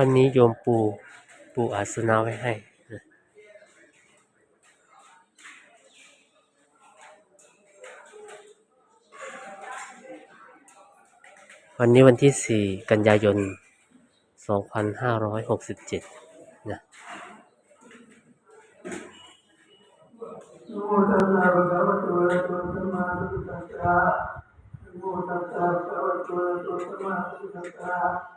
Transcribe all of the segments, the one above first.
วันนี้โยมปูปูอาสนะไว้ให้วันนี้วันที่ 4 กันยายน 2567 นะนะโม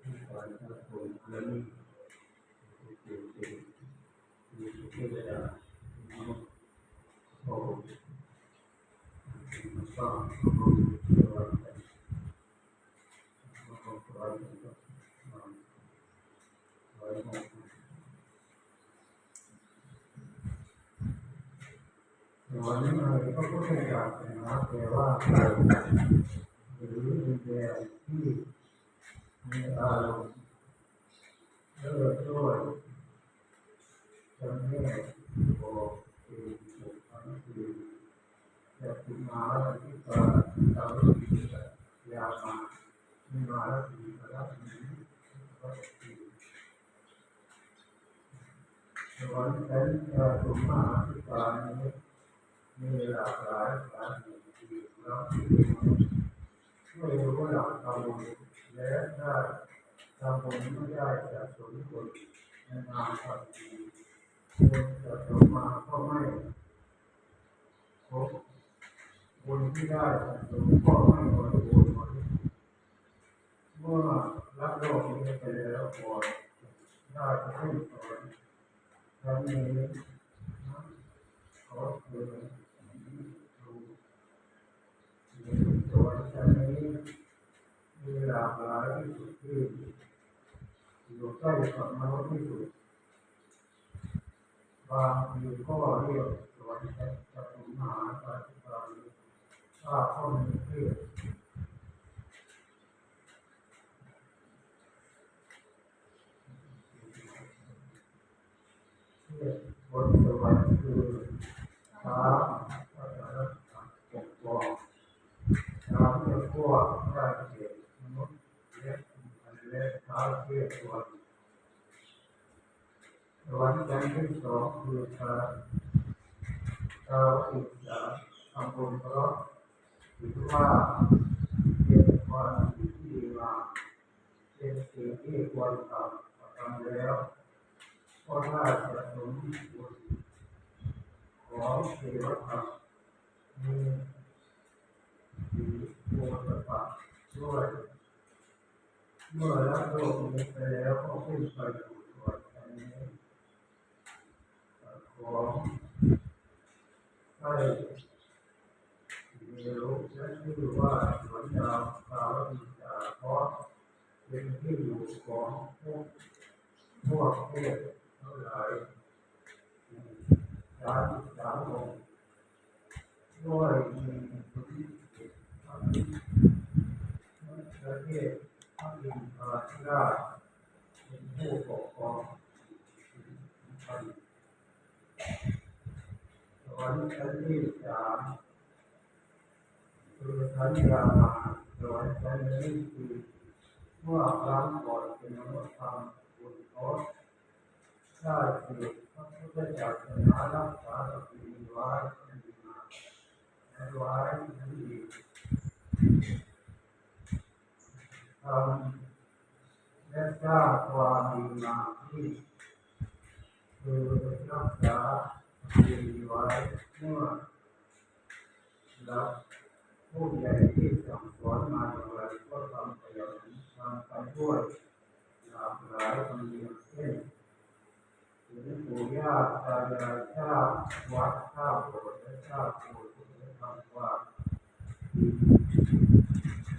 ที่ฝ่ายพระองค์นั้นเป็นเป็น มีเทวดามีพระองค์มาสร้างพระองค์เทวดาพระองค์พระองค์ก็มาไว้ให้วันนี้เราก็พูดถึงการนะแต่ว่าใครหรือวิญญาณที่มีอารมณ์เลิศด้วย จ ำแนกบอกเองสุขังคือจะถึงมาแล้วที่ตาตาลุกิจยามามีมาแล้วที่พระนี้ว่านี้มีหลากหลายสาเหตุที่เราที่ไม่รู้ว่าเราทำบุญและได้ทำบุญไม่ได้จะสมผลในงานทำดีบุญจะสมมาก็ไม่ครบบุญที่ได้สะสมก็ไม่บริบูรณ์เมื่อรับโลกนี้ไปแล้วก่อนได้ขึ้นต่อครั้งนี้ขอคือมีตัวชั้นนี้มี หลากหลายที่สุดที่อยู่ใกล้กับมนุษย์ที่สุดบางทีก็เรียกสวนจตุมหาปฏิปาลถ้าเขามีเพศเพศบนสวรรค์คือสามพระสารสัมปกครองสามเจ้าพ่อราชเดชมนุษย์และอันและท้าวเทพสวรรค์ สวรรค์ชั้นที่สองคือชาชาวอิสระทำบุญเพราะ ถือว่าเป็นความดีที่ดีงามเป็นสิ่งที่ควรทำทำแล้วเพราะถ้าจะสมบุญของเทวธรรมมีสีโมตปะด้วยเมื่อละโลกนี้ไปแล้วก็ขึ้นไปสู่สวรรค์นี้ของให้มีรู้และชื่อว่าสวนดาวสาวดีจาเพราะ เป็นที่อยู่ของพวกพวกเทพทั้งหลายสามสามองค์ด้วยมีสุทธิพระพิประเทศพระอินทราธิราชเป็นผู้ปกครองพันสวรรค์ชั้นที่สามคือชั้นยามาสวรรค์ชั้นนี้คือ เมื่อครั้งก่อนเป็นมนุษย์ทำบุญเอาฏิพระพุทธศาสนารักษาประเพณีไว้ให้ดีงามและไว้ให้ดีทำและสร้างความดีงามที่คือรักษาประเพณีไว้เมื่อเราผู้ใหญ่ที่สั่งสอนมาอย่างไรก็ทำไปอย่างนั้นทำไปด้วยหลากหลายคนอย่างเช่นหรือปู่ย่าตายายชาติวัดชาติโบสถ์และชาติปู่ที่ทำว่า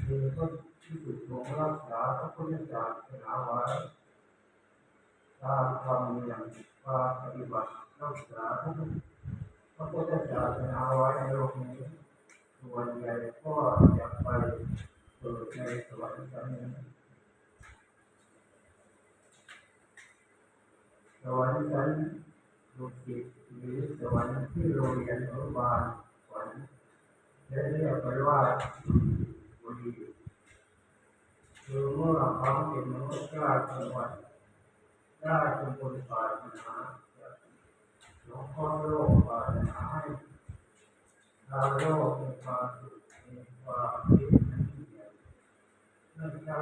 มีก็ที่ถูกทรงรักษาพระพุทธศาสนาไว้ตามธรรมเนียมกาปฏิบัติรักษาพระพุทธศาสนาไว้ในโลกนี้ส่วนใหญ่ก็อยากไปเกิดในสวรรค์ชั้นนี้ สวรรค์ชั้นดุสิตหรือสวรรค์ที่โรงเรียนอนุบาลสวรรค์และเรียกไปว่าบุรีคือเมื่อเขาเป็นมนุษย์กล้าจังหวัดได้จงบนปรารถนาหลวงพ่อโลกปรารถนาให้ชาวโลกมีความสุขมีความคิดนั้นที่เดียวไม่ใช่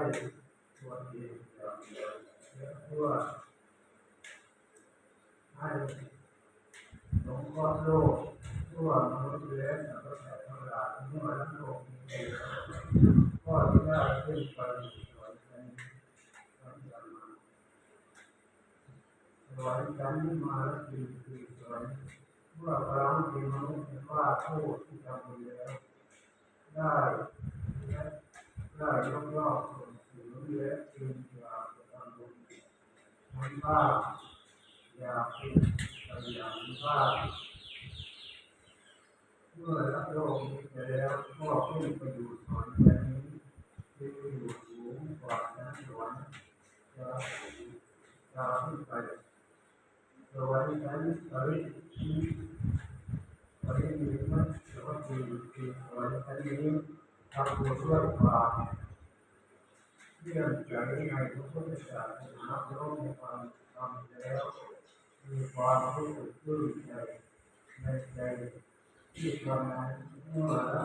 ตัวเองอย่างเดียวและเพื่อ ให้หลวงพ่อโลกทั่วมนุษย์และสรรพสัตว์ทั้งหลายเมื่อทั้งโลกมีเองก็จะได้ขึ้นไปสวรรค์ชั้นชั้นยามาสวรรค์ชั้นนี้มาแล้วคือคือสวรรค์เมื่อครั้งเป็นมนุษย์ว่าผู้ที่ทำบุญแล้วได้ได้ยกย่องส่งเสริมและชื่นชมประทำบุญทั้งบ้านอ ยากเป็นพยายามว่าเมื่อรับโลกนี้ไปแล้วก็ขึ้นไปอยู่สวรรค์ชั้นนี้คืออยู่สูงกว่าชั้นสวรรค์จะจะขึ้นไปสวรรค์ชั้นปรินี้ปรินี้นั้นหรือว่าคือคือสวรรค์ชั้นนี้ทำบุญด้วยความเลื่อมใสในพระพุทธศาสนาเพราะมีความทำแล้ว มีความรู้สึกตื้นใจในใจที่ทำนั้นเมื่อละ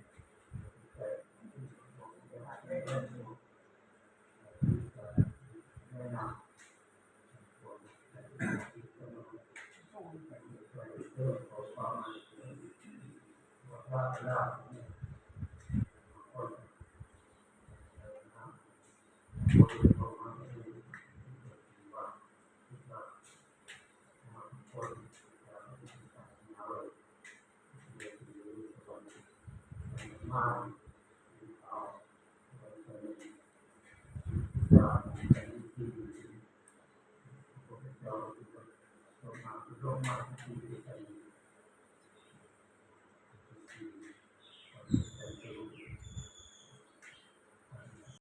มา